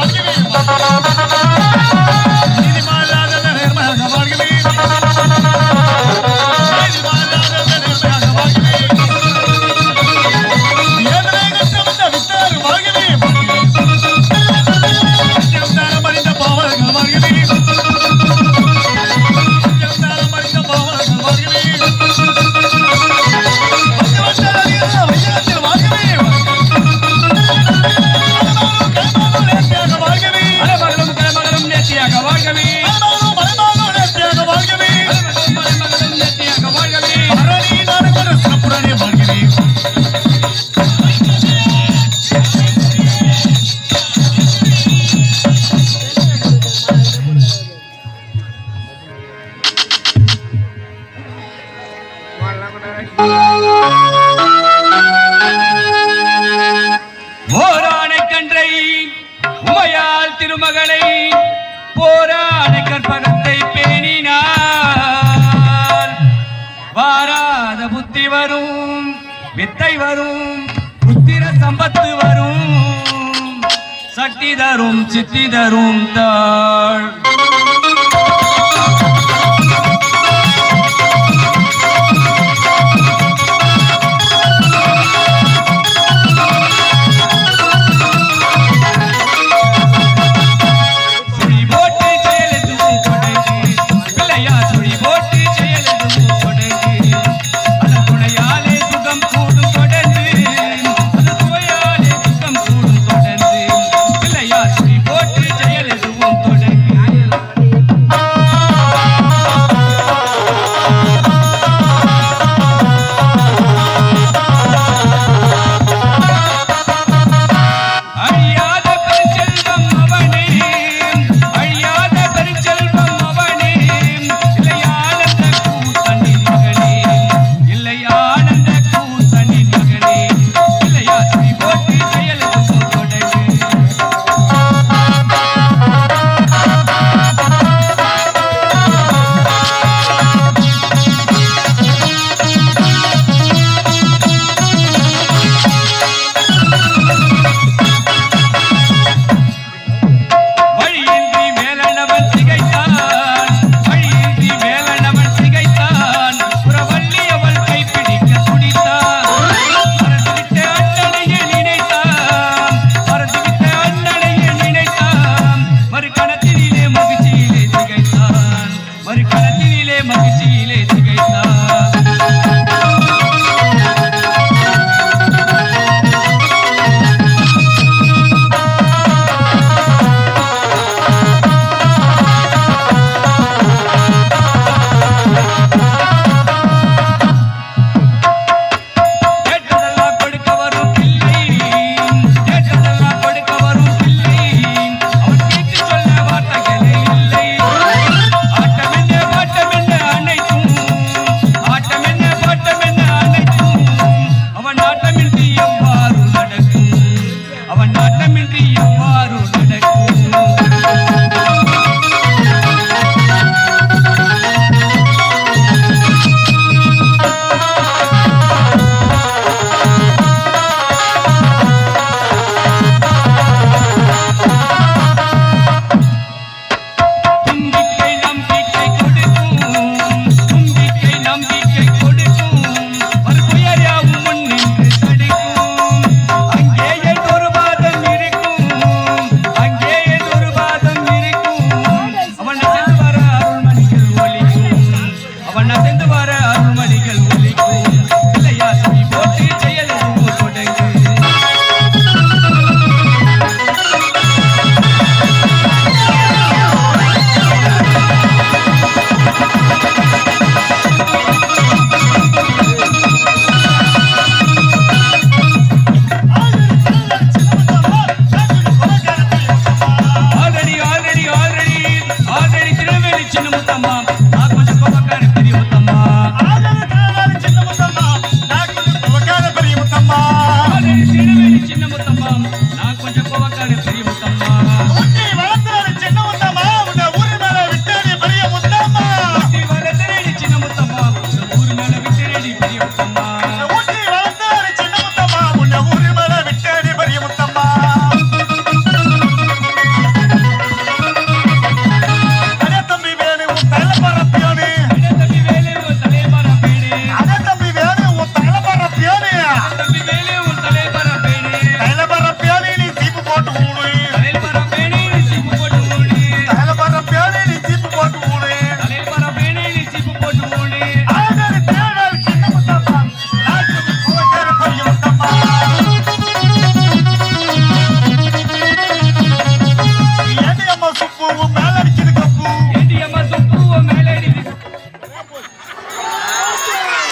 বাঁচবে போராணை கன்றை உமையால் திருமகளை போராணை கற்பகத்தை பேணினார். வாராத புத்தி வரும் வித்தை வரும் புத்திர சம்பத்து வரும். சக்தி தரும் சித்தி தரும் தாழ்